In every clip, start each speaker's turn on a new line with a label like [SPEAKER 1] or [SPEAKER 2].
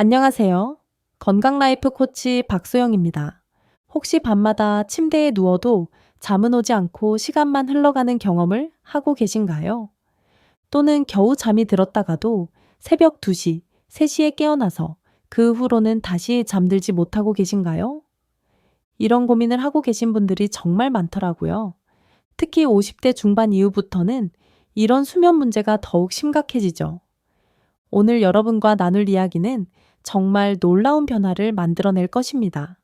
[SPEAKER 1] 안녕하세요. 건강라이프 코치 박소영입니다. 혹시 밤마다 침대에 누워도 잠은 오지 않고 시간만 흘러가는 경험을 하고 계신가요? 또는 겨우 잠이 들었다가도 새벽 2시, 3시에 깨어나서 그 후로는 다시 잠들지 못하고 계신가요? 이런 고민을 하고 계신 분들이 정말 많더라고요. 특히 50대 중반 이후부터는 이런 수면 문제가 더욱 심각해지죠. 오늘 여러분과 나눌 이야기는 정말 놀라운 변화를 만들어낼 것입니다.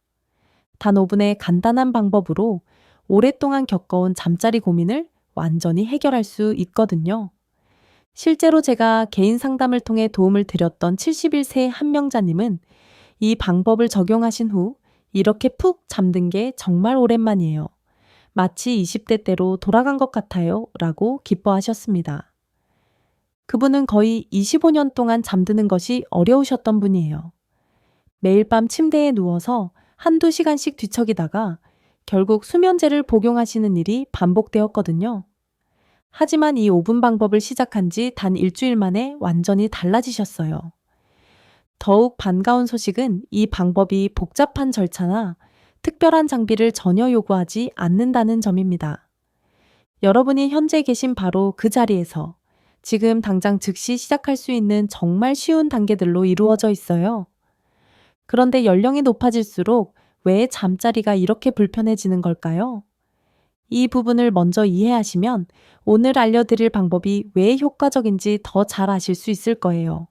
[SPEAKER 1] 단 5분의 간단한 방법으로 오랫동안 겪어온 잠자리 고민을 완전히 해결할 수 있거든요. 실제로 제가 개인 상담을 통해 도움을 드렸던 71세 한 명자님은 이 방법을 적용하신 후 이렇게 푹 잠든 게 정말 오랜만이에요. 마치 20대 때로 돌아간 것 같아요. 라고 기뻐하셨습니다. 그분은 거의 25년 동안 잠드는 것이 어려우셨던 분이에요. 매일 밤 침대에 누워서 한두 시간씩 뒤척이다가 결국 수면제를 복용하시는 일이 반복되었거든요. 하지만 이 5분 방법을 시작한 지 단 일주일 만에 완전히 달라지셨어요. 더욱 반가운 소식은 이 방법이 복잡한 절차나 특별한 장비를 전혀 요구하지 않는다는 점입니다. 여러분이 현재 계신 바로 그 자리에서 지금 당장 즉시 시작할 수 있는 정말 쉬운 단계들로 이루어져 있어요. 그런데 연령이 높아질수록 왜 잠자리가 이렇게 불편해지는 걸까요? 이 부분을 먼저 이해하시면 오늘 알려드릴 방법이 왜 효과적인지 더 잘 아실 수 있을 거예요.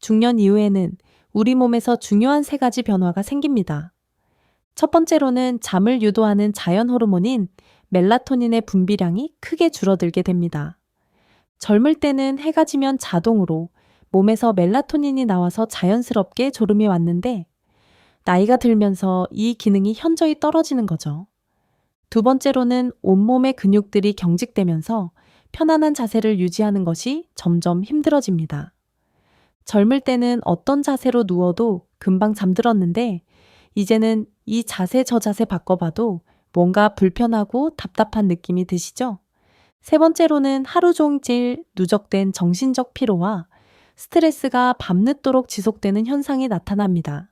[SPEAKER 1] 중년 이후에는 우리 몸에서 중요한 세 가지 변화가 생깁니다. 첫 번째로는 잠을 유도하는 자연 호르몬인 멜라토닌의 분비량이 크게 줄어들게 됩니다. 젊을 때는 해가 지면 자동으로 몸에서 멜라토닌이 나와서 자연스럽게 졸음이 왔는데 나이가 들면서 이 기능이 현저히 떨어지는 거죠. 두 번째로는 온몸의 근육들이 경직되면서 편안한 자세를 유지하는 것이 점점 힘들어집니다. 젊을 때는 어떤 자세로 누워도 금방 잠들었는데 이제는 이 자세 저 자세 바꿔봐도 뭔가 불편하고 답답한 느낌이 드시죠? 세 번째로는 하루 종일 누적된 정신적 피로와 스트레스가 밤늦도록 지속되는 현상이 나타납니다.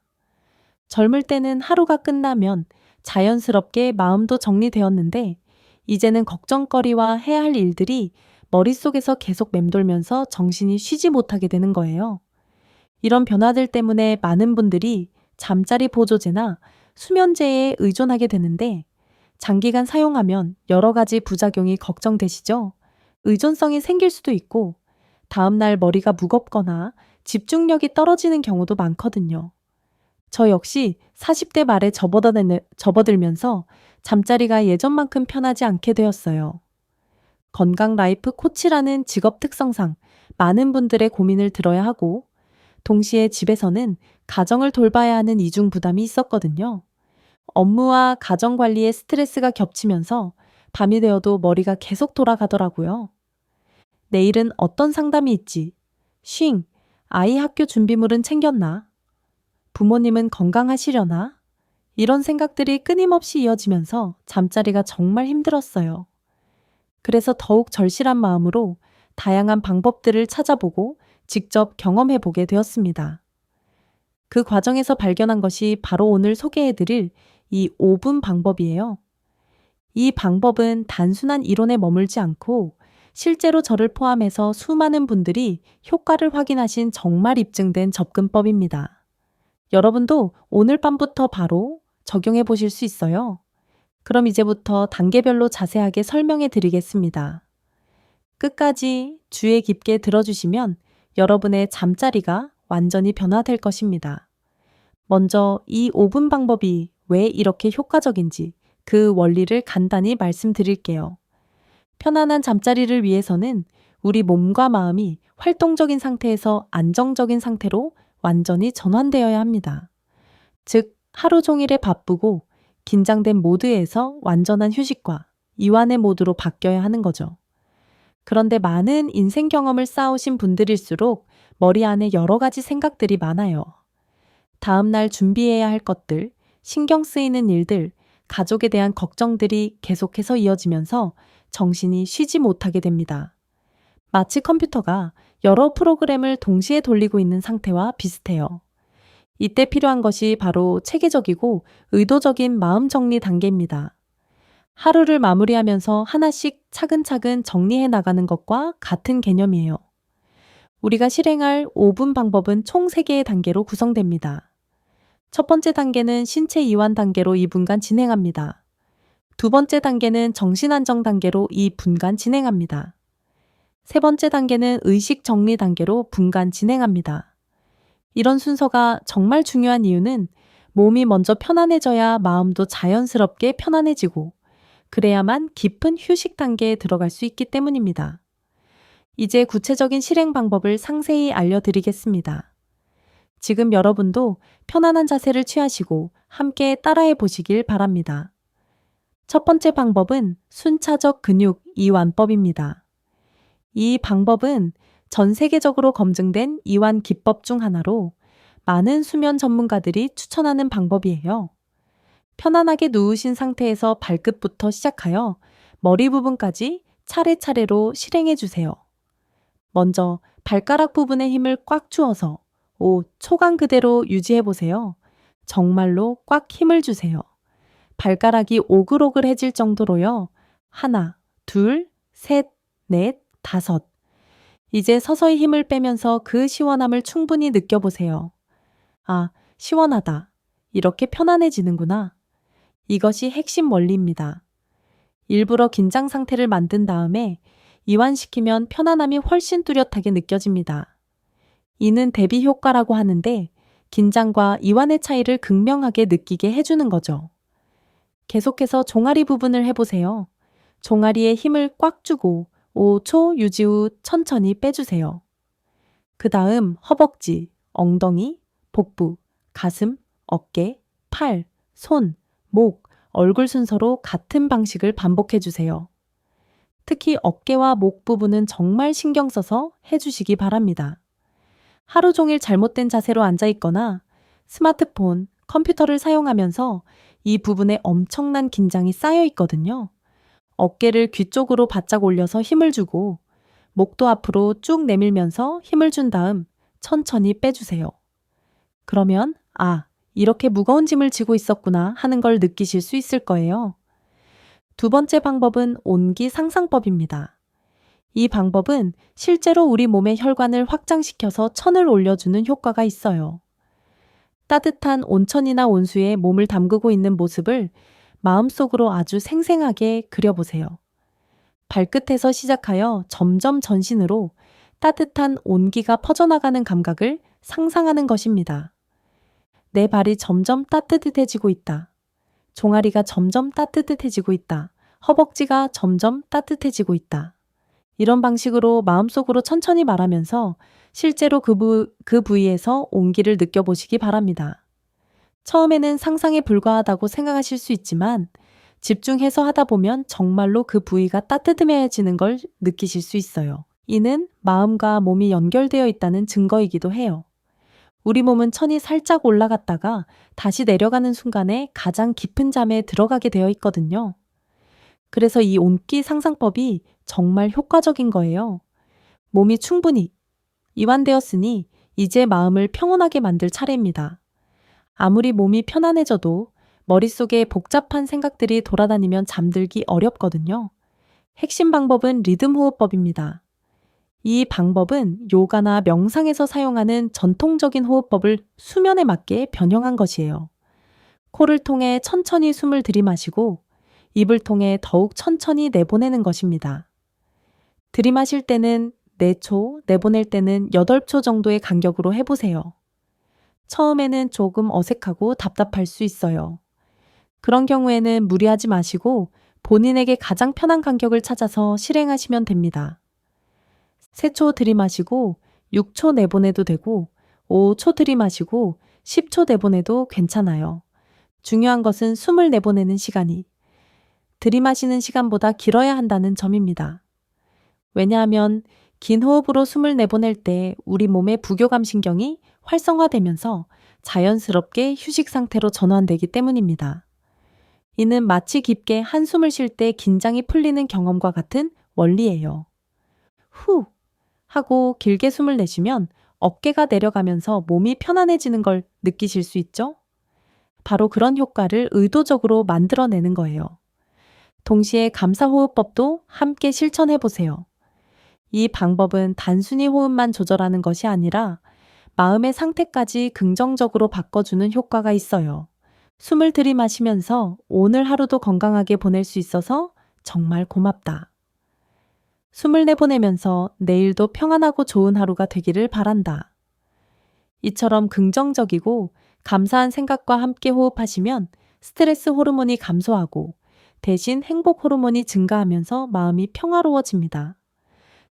[SPEAKER 1] 젊을 때는 하루가 끝나면 자연스럽게 마음도 정리되었는데 이제는 걱정거리와 해야 할 일들이 머릿속에서 계속 맴돌면서 정신이 쉬지 못하게 되는 거예요. 이런 변화들 때문에 많은 분들이 잠자리 보조제나 수면제에 의존하게 되는데 장기간 사용하면 여러 가지 부작용이 걱정되시죠? 의존성이 생길 수도 있고 다음날 머리가 무겁거나 집중력이 떨어지는 경우도 많거든요. 저 역시 40대 말에 접어들면서 잠자리가 예전만큼 편하지 않게 되었어요. 건강 라이프 코치라는 직업 특성상 많은 분들의 고민을 들어야 하고 동시에 집에서는 가정을 돌봐야 하는 이중 부담이 있었거든요. 업무와 가정 관리에 스트레스가 겹치면서 밤이 되어도 머리가 계속 돌아가더라고요. 내일은 어떤 상담이 있지? 싱, 아이 학교 준비물은 챙겼나? 부모님은 건강하시려나? 이런 생각들이 끊임없이 이어지면서 잠자리가 정말 힘들었어요. 그래서 더욱 절실한 마음으로 다양한 방법들을 찾아보고 직접 경험해 보게 되었습니다. 그 과정에서 발견한 것이 바로 오늘 소개해드릴 이 5분 방법이에요. 이 방법은 단순한 이론에 머물지 않고 실제로 저를 포함해서 수많은 분들이 효과를 확인하신 정말 입증된 접근법입니다. 여러분도 오늘 밤부터 바로 적용해 보실 수 있어요. 그럼 이제부터 단계별로 자세하게 설명해 드리겠습니다. 끝까지 주의 깊게 들어주시면 여러분의 잠자리가 완전히 변화될 것입니다. 먼저 이 5분 방법이 왜 이렇게 효과적인지 그 원리를 간단히 말씀드릴게요. 편안한 잠자리를 위해서는 우리 몸과 마음이 활동적인 상태에서 안정적인 상태로 완전히 전환되어야 합니다. 즉, 하루 종일에 바쁘고 긴장된 모드에서 완전한 휴식과 이완의 모드로 바뀌어야 하는 거죠. 그런데 많은 인생 경험을 쌓으신 분들일수록 머리 안에 여러 가지 생각들이 많아요. 다음날 준비해야 할 것들, 신경 쓰이는 일들, 가족에 대한 걱정들이 계속해서 이어지면서 정신이 쉬지 못하게 됩니다. 마치 컴퓨터가 여러 프로그램을 동시에 돌리고 있는 상태와 비슷해요. 이때 필요한 것이 바로 체계적이고 의도적인 마음 정리 단계입니다. 하루를 마무리하면서 하나씩 차근차근 정리해 나가는 것과 같은 개념이에요. 우리가 실행할 5분 방법은 총 3개의 단계로 구성됩니다. 첫 번째 단계는 신체 이완 단계로 2분간 진행합니다. 두 번째 단계는 정신 안정 단계로 2분간 진행합니다. 세 번째 단계는 의식 정리 단계로 분간 진행합니다. 이런 순서가 정말 중요한 이유는 몸이 먼저 편안해져야 마음도 자연스럽게 편안해지고 그래야만 깊은 휴식 단계에 들어갈 수 있기 때문입니다. 이제 구체적인 실행 방법을 상세히 알려드리겠습니다. 지금 여러분도 편안한 자세를 취하시고 함께 따라해 보시길 바랍니다. 첫 번째 방법은 순차적 근육 이완법입니다. 이 방법은 전 세계적으로 검증된 이완 기법 중 하나로 많은 수면 전문가들이 추천하는 방법이에요. 편안하게 누우신 상태에서 발끝부터 시작하여 머리 부분까지 차례차례로 실행해 주세요. 먼저 발가락 부분에 힘을 꽉 주어서 5 초간 그대로 유지해 보세요. 정말로 꽉 힘을 주세요. 발가락이 오글오글해질 정도로요. 하나, 둘, 셋, 넷, 다섯. 이제 서서히 힘을 빼면서 그 시원함을 충분히 느껴보세요. 아, 시원하다. 이렇게 편안해지는구나. 이것이 핵심 원리입니다. 일부러 긴장 상태를 만든 다음에 이완시키면 편안함이 훨씬 뚜렷하게 느껴집니다. 이는 대비 효과라고 하는데 긴장과 이완의 차이를 극명하게 느끼게 해주는 거죠. 계속해서 종아리 부분을 해보세요. 종아리에 힘을 꽉 주고 5초 유지 후 천천히 빼주세요. 그 다음 허벅지, 엉덩이, 복부, 가슴, 어깨, 팔, 손, 목, 얼굴 순서로 같은 방식을 반복해 주세요. 특히 어깨와 목 부분은 정말 신경 써서 해주시기 바랍니다. 하루 종일 잘못된 자세로 앉아 있거나 스마트폰, 컴퓨터를 사용하면서 이 부분에 엄청난 긴장이 쌓여 있거든요. 어깨를 귀 쪽으로 바짝 올려서 힘을 주고 목도 앞으로 쭉 내밀면서 힘을 준 다음 천천히 빼주세요. 그러면, 아, 이렇게 무거운 짐을 지고 있었구나 하는 걸 느끼실 수 있을 거예요. 두 번째 방법은 온기 상상법입니다. 이 방법은 실제로 우리 몸의 혈관을 확장시켜서 천을 올려주는 효과가 있어요. 따뜻한 온천이나 온수에 몸을 담그고 있는 모습을 마음속으로 아주 생생하게 그려보세요. 발끝에서 시작하여 점점 전신으로 따뜻한 온기가 퍼져나가는 감각을 상상하는 것입니다. 내 발이 점점 따뜻해지고 있다. 종아리가 점점 따뜻해지고 있다. 허벅지가 점점 따뜻해지고 있다. 이런 방식으로 마음속으로 천천히 말하면서 실제로 그, 부, 그 부위에서 온기를 느껴보시기 바랍니다. 처음에는 상상에 불과하다고 생각하실 수 있지만 집중해서 하다 보면 정말로 그 부위가 따뜻해지는 걸 느끼실 수 있어요. 이는 마음과 몸이 연결되어 있다는 증거이기도 해요. 우리 몸은 천이 살짝 올라갔다가 다시 내려가는 순간에 가장 깊은 잠에 들어가게 되어 있거든요. 그래서 이 온기 상상법이 정말 효과적인 거예요. 몸이 충분히 이완되었으니 이제 마음을 평온하게 만들 차례입니다. 아무리 몸이 편안해져도 머릿속에 복잡한 생각들이 돌아다니면 잠들기 어렵거든요. 핵심 방법은 리듬 호흡법입니다. 이 방법은 요가나 명상에서 사용하는 전통적인 호흡법을 수면에 맞게 변형한 것이에요. 코를 통해 천천히 숨을 들이마시고 입을 통해 더욱 천천히 내보내는 것입니다. 들이마실 때는 4초, 내보낼 때는 8초 정도의 간격으로 해보세요. 처음에는 조금 어색하고 답답할 수 있어요. 그런 경우에는 무리하지 마시고 본인에게 가장 편한 간격을 찾아서 실행하시면 됩니다. 3초 들이마시고 6초 내보내도 되고 5초 들이마시고 10초 내보내도 괜찮아요. 중요한 것은 숨을 내보내는 시간이 들이마시는 시간보다 길어야 한다는 점입니다. 왜냐하면 긴 호흡으로 숨을 내보낼 때 우리 몸의 부교감 신경이 활성화되면서 자연스럽게 휴식 상태로 전환되기 때문입니다. 이는 마치 깊게 한숨을 쉴 때 긴장이 풀리는 경험과 같은 원리예요. 후 하고 길게 숨을 내쉬면 어깨가 내려가면서 몸이 편안해지는 걸 느끼실 수 있죠? 바로 그런 효과를 의도적으로 만들어내는 거예요. 동시에 감사호흡법도 함께 실천해 보세요. 이 방법은 단순히 호흡만 조절하는 것이 아니라 마음의 상태까지 긍정적으로 바꿔주는 효과가 있어요. 숨을 들이마시면서 오늘 하루도 건강하게 보낼 수 있어서 정말 고맙다. 숨을 내보내면서 내일도 평안하고 좋은 하루가 되기를 바란다. 이처럼 긍정적이고 감사한 생각과 함께 호흡하시면 스트레스 호르몬이 감소하고 대신 행복 호르몬이 증가하면서 마음이 평화로워집니다.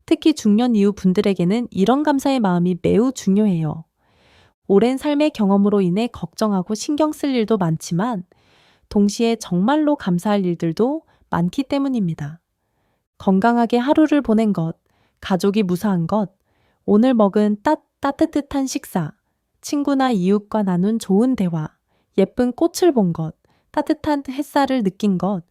[SPEAKER 1] 특히 중년 이후 분들에게는 이런 감사의 마음이 매우 중요해요. 오랜 삶의 경험으로 인해 걱정하고 신경 쓸 일도 많지만 동시에 정말로 감사할 일들도 많기 때문입니다. 건강하게 하루를 보낸 것, 가족이 무사한 것, 오늘 먹은 따, 따뜻한 식사, 친구나 이웃과 나눈 좋은 대화, 예쁜 꽃을 본 것, 따뜻한 햇살을 느낀 것,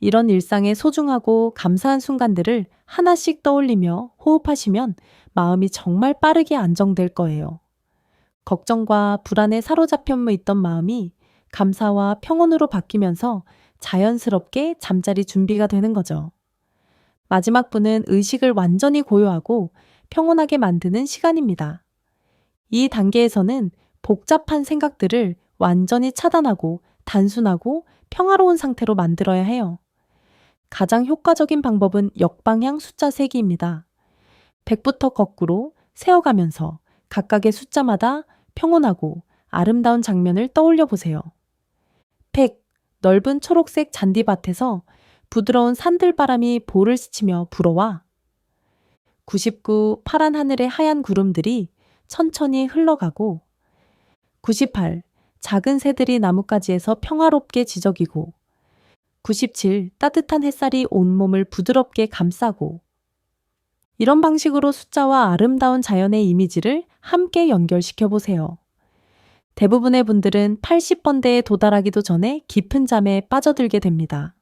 [SPEAKER 1] 이런 일상의 소중하고 감사한 순간들을 하나씩 떠올리며 호흡하시면 마음이 정말 빠르게 안정될 거예요. 걱정과 불안에 사로잡혀 있던 마음이 감사와 평온으로 바뀌면서 자연스럽게 잠자리 준비가 되는 거죠. 마지막 분은 의식을 완전히 고요하고 평온하게 만드는 시간입니다. 이 단계에서는 복잡한 생각들을 완전히 차단하고 단순하고 평화로운 상태로 만들어야 해요. 가장 효과적인 방법은 역방향 숫자 세기입니다. 100부터 거꾸로 세어가면서 각각의 숫자마다 평온하고 아름다운 장면을 떠올려 보세요. 100. 넓은 초록색 잔디밭에서 부드러운 산들바람이 볼을 스치며 불어와 99. 파란 하늘의 하얀 구름들이 천천히 흘러가고 98. 작은 새들이 나뭇가지에서 평화롭게 지저귀고 97. 따뜻한 햇살이 온몸을 부드럽게 감싸고 이런 방식으로 숫자와 아름다운 자연의 이미지를 함께 연결시켜 보세요. 대부분의 분들은 80번대에 도달하기도 전에 깊은 잠에 빠져들게 됩니다.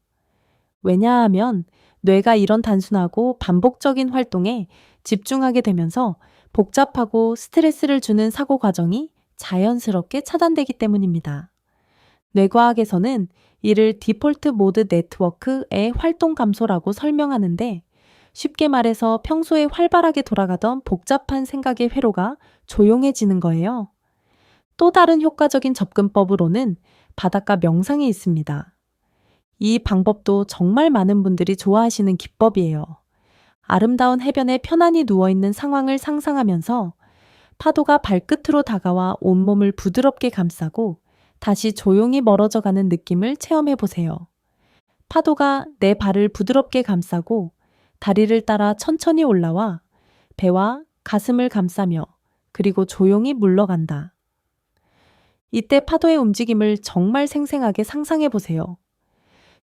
[SPEAKER 1] 왜냐하면 뇌가 이런 단순하고 반복적인 활동에 집중하게 되면서 복잡하고 스트레스를 주는 사고 과정이 자연스럽게 차단되기 때문입니다. 뇌과학에서는 이를 디폴트 모드 네트워크의 활동 감소라고 설명하는데 쉽게 말해서 평소에 활발하게 돌아가던 복잡한 생각의 회로가 조용해지는 거예요. 또 다른 효과적인 접근법으로는 바닷가 명상이 있습니다. 이 방법도 정말 많은 분들이 좋아하시는 기법이에요. 아름다운 해변에 편안히 누워있는 상황을 상상하면서 파도가 발끝으로 다가와 온몸을 부드럽게 감싸고 다시 조용히 멀어져 가는 느낌을 체험해 보세요. 파도가 내 발을 부드럽게 감싸고 다리를 따라 천천히 올라와 배와 가슴을 감싸며 그리고 조용히 물러간다. 이때 파도의 움직임을 정말 생생하게 상상해 보세요.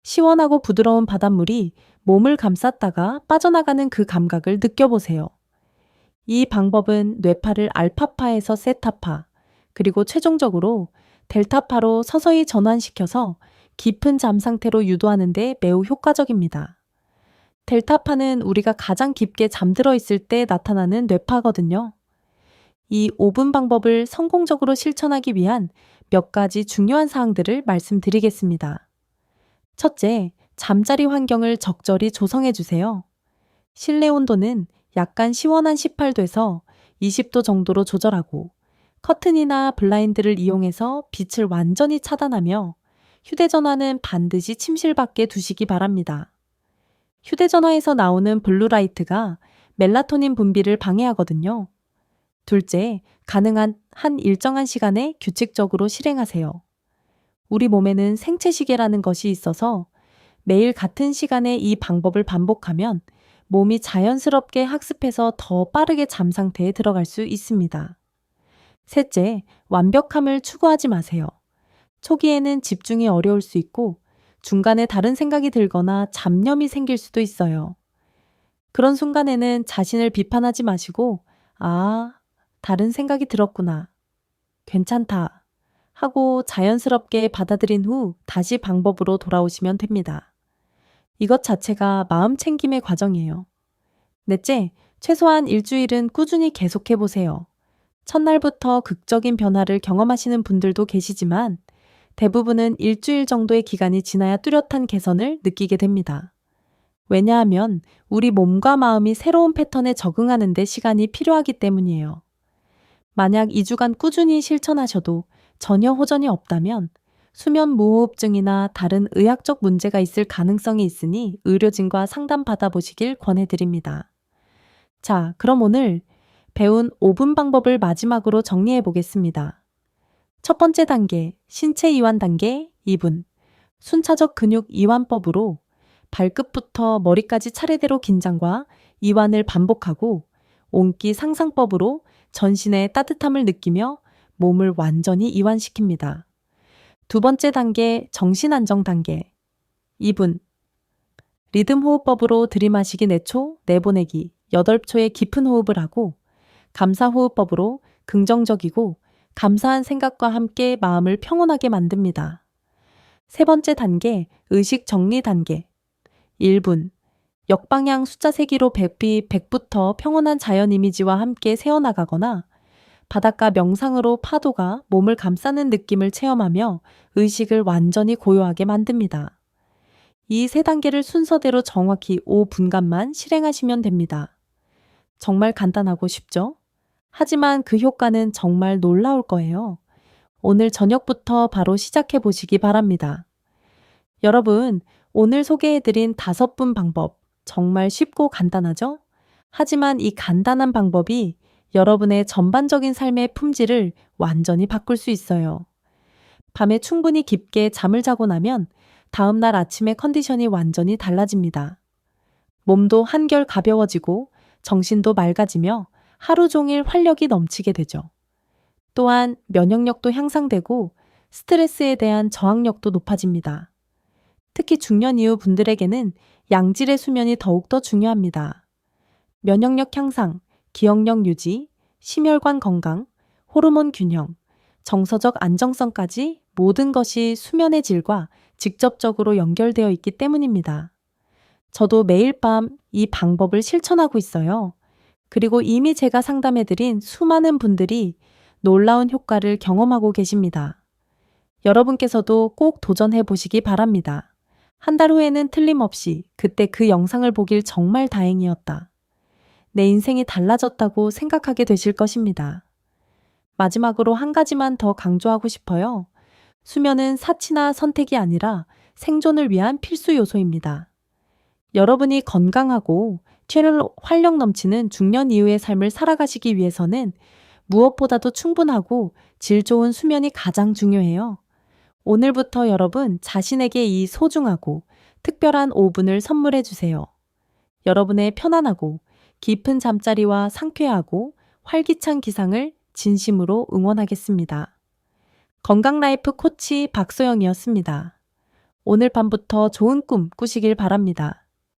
[SPEAKER 1] 시원하고 부드러운 바닷물이 몸을 감쌌다가 빠져나가는 그 감각을 느껴보세요. 이 방법은 뇌파를 알파파에서 세타파, 그리고 최종적으로 델타파로 서서히 전환시켜서 깊은 잠 상태로 유도하는 데 매우 효과적입니다. 델타파는 우리가 가장 깊게 잠들어 있을 때 나타나는 뇌파거든요. 이 5분 방법을 성공적으로 실천하기 위한 몇 가지 중요한 사항들을 말씀드리겠습니다. 첫째, 잠자리 환경을 적절히 조성해 주세요. 실내 온도는 약간 시원한 18도에서 20도 정도로 조절하고 커튼이나 블라인드를 이용해서 빛을 완전히 차단하며 휴대전화는 반드시 침실 밖에 두시기 바랍니다. 휴대전화에서 나오는 블루라이트가 멜라토닌 분비를 방해하거든요. 둘째, 가능한 한 일정한 시간에 규칙적으로 실행하세요. 우리 몸에는 생체 시계라는 것이 있어서 매일 같은 시간에 이 방법을 반복하면 몸이 자연스럽게 학습해서 더 빠르게 잠 상태에 들어갈 수 있습니다. 셋째, 완벽함을 추구하지 마세요. 초기에는 집중이 어려울 수 있고 중간에 다른 생각이 들거나 잡념이 생길 수도 있어요. 그런 순간에는 자신을 비판하지 마시고, 아, 다른 생각이 들었구나. 괜찮다. 하고 자연스럽게 받아들인 후 다시 방법으로 돌아오시면 됩니다. 이것 자체가 마음 챙김의 과정이에요. 넷째, 최소한 일주일은 꾸준히 계속해 보세요. 첫날부터 극적인 변화를 경험하시는 분들도 계시지만 대부분은 일주일 정도의 기간이 지나야 뚜렷한 개선을 느끼게 됩니다. 왜냐하면 우리 몸과 마음이 새로운 패턴에 적응하는 데 시간이 필요하기 때문이에요. 만약 2주간 꾸준히 실천하셔도 전혀 호전이 없다면 수면 무호흡증이나 다른 의학적 문제가 있을 가능성이 있으니 의료진과 상담 받아보시길 권해드립니다. 자, 그럼 오늘 배운 5분 방법을 마지막으로 정리해 보겠습니다. 첫 번째 단계, 신체 이완 단계 2분. 순차적 근육 이완법으로 발끝부터 머리까지 차례대로 긴장과 이완을 반복하고 온기 상상법으로 전신의 따뜻함을 느끼며 몸을 완전히 이완시킵니다. 두 번째 단계, 정신 안정 단계. 2분. 리듬 호흡법으로 들이마시기 4초, 내보내기 8초의 깊은 호흡을 하고 감사 호흡법으로 긍정적이고 감사한 생각과 함께 마음을 평온하게 만듭니다. 세 번째 단계, 의식 정리 단계. 1분. 역방향 숫자 세기로 100비 100부터 평온한 자연 이미지와 함께 새어나가거나 바닷가 명상으로 파도가 몸을 감싸는 느낌을 체험하며 의식을 완전히 고요하게 만듭니다. 이 세 단계를 순서대로 정확히 5분간만 실행하시면 됩니다. 정말 간단하고 쉽죠? 하지만 그 효과는 정말 놀라울 거예요. 오늘 저녁부터 바로 시작해 보시기 바랍니다. 여러분, 오늘 소개해드린 다섯 분 방법 정말 쉽고 간단하죠? 하지만 이 간단한 방법이 여러분의 전반적인 삶의 품질을 완전히 바꿀 수 있어요. 밤에 충분히 깊게 잠을 자고 나면 다음날 아침의 컨디션이 완전히 달라집니다. 몸도 한결 가벼워지고 정신도 맑아지며 하루 종일 활력이 넘치게 되죠. 또한 면역력도 향상되고 스트레스에 대한 저항력도 높아집니다. 특히 중년 이후 분들에게는 양질의 수면이 더욱더 중요합니다. 면역력 향상, 기억력 유지, 심혈관 건강, 호르몬 균형, 정서적 안정성까지 모든 것이 수면의 질과 직접적으로 연결되어 있기 때문입니다. 저도 매일 밤 이 방법을 실천하고 있어요. 그리고 이미 제가 상담해드린 수많은 분들이 놀라운 효과를 경험하고 계십니다. 여러분께서도 꼭 도전해 보시기 바랍니다. 한 달 후에는 틀림없이 그때 그 영상을 보길 정말 다행이었다. 내 인생이 달라졌다고 생각하게 되실 것입니다. 마지막으로 한 가지만 더 강조하고 싶어요. 수면은 사치나 선택이 아니라 생존을 위한 필수 요소입니다. 여러분이 건강하고 최를 활력 넘치는 중년 이후의 삶을 살아가시기 위해서는 무엇보다도 충분하고 질 좋은 수면이 가장 중요해요. 오늘부터 여러분 자신에게 이 소중하고 특별한 5분을 선물해 주세요. 여러분의 편안하고 깊은 잠자리와 상쾌하고 활기찬 기상을 진심으로 응원하겠습니다. 건강 라이프 코치 박소영이었습니다. 오늘 밤부터 좋은 꿈 꾸시길 바랍니다.